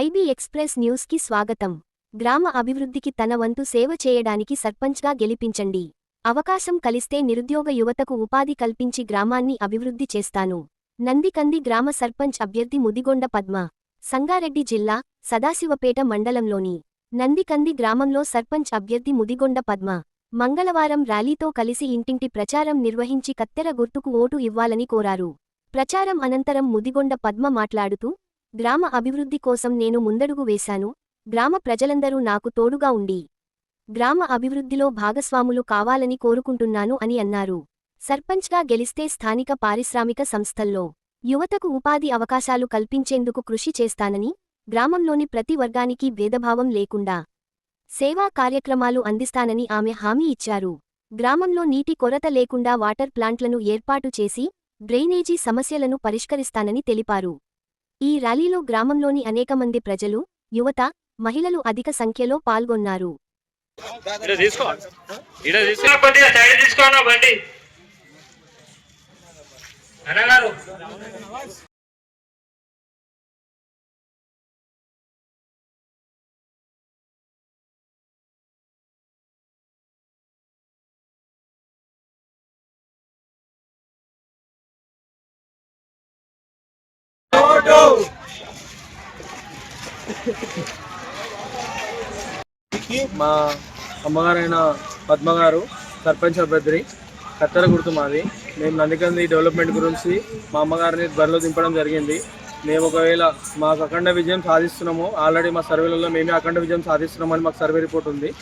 IB express న్యూస్కి స్వాగతం. గ్రామ అభివృద్ధికి తన వంతు సేవ చేయడానికి సర్పంచ్గా గెలిపించండి. అవకాశం కలిస్తే నిరుద్యోగ యువతకు ఉపాధి కల్పించి గ్రామాన్ని అభివృద్ధి చేస్తాను. నందికంది గ్రామ సర్పంచ్ అభ్యర్థి ముదిగొండ పద్మ. సంగారెడ్డి జిల్లా సదాశివపేట మండలంలోని నందికంది గ్రామంలో సర్పంచ్ అభ్యర్థి ముదిగొండ పద్మ. మంగళవారం ర్యాలీతో కలిసి ఇంటింటి ప్రచారం నిర్వహించి కత్తెర గుర్తుకు ఓటు ఇవ్వాలని కోరారు. ప్రచారం అనంతరం ముదిగొండ పద్మ మాట్లాడుతూ గ్రామ అభివృద్ధి కోసం నేను ముందడుగు వేశాను. గ్రామ ప్రజలందరూ నాకు తోడుగా ఉండి గ్రామ అభివృద్ధిలో భాగస్వాములు కావాలని కోరుకుంటున్నాను అని అన్నారు. సర్పంచ్గా గెలిస్తే స్థానిక పారిశ్రామిక సంస్థల్లో యువతకు ఉపాధి అవకాశాలు కల్పించేందుకు కృషి చేస్తానని గ్రామంలోని ప్రతి వర్గానికి భేదభావం లేకుండా సేవా కార్యక్రమాలు అందిస్తానని ఆమె హామీ ఇచ్చారు. గ్రామంలో నీటి కొరత లేకుండా వాటర్ ప్లాంట్లను ఏర్పాటు చేసి డ్రైనేజీ సమస్యలను పరిష్కరిస్తానని తెలిపారు. ఈ ర్యాలీలో గ్రామంలోని అనేక మంది ప్రజలు యువత మహిళలు అధిక సంఖ్యలో పాల్గొన్నారు. మా అమ్మగారైన పద్మ గారు సర్పంచ్ అభ్యర్థి కత్తెర గుర్తు మాది. మేము నందికంది డెవలప్మెంట్ గురించి మా అమ్మగారిని బరిలో దింపడం జరిగింది. మేము ఒకవేళ మాకు అఖండ విజయం సాధిస్తున్నాము ఆల్రెడీ మా సర్వేలలో మేమే అఖండ విజయం సాధిస్తున్నామని మాకు సర్వే రిపోర్ట్ ఉంది.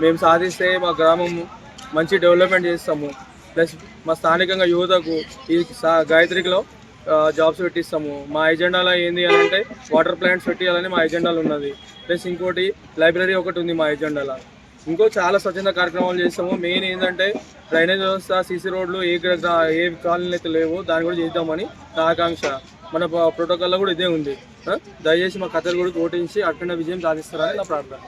మేము సాధిస్తే మా గ్రామం మంచి డెవలప్మెంట్ చేస్తాము. ప్లస్ మా స్థానికంగా యువతకు ఈ సా- జాబ్స్ పెట్టిస్తాము. మా ఎజెండాలో ఏంది అని అంటే వాటర్ ప్లాంట్స్ పెట్టియాలని మా ఎజెండాలో ఉన్నది. ప్లస్ ఇంకోటి లైబ్రరీ ఒకటి ఉంది మా ఎజెండాలో ఇంకో చాలా స్వచ్ఛంద కార్యక్రమాలు చేస్తాము. మెయిన్ ఏంటంటే డ్రైనేజ్ వ్యవస్థ సీసీ రోడ్లు ఏ ఏ కాలనీలు అయితే లేవో దాన్ని కూడా చేద్దామని నా ఆకాంక్ష. మన ప్రోటోకాల్లో కూడా ఇదే ఉంది. దయచేసి మా కథలు కూడా ఓటించి అఖండ విజయం సాధిస్తారని నా ప్రార్థన.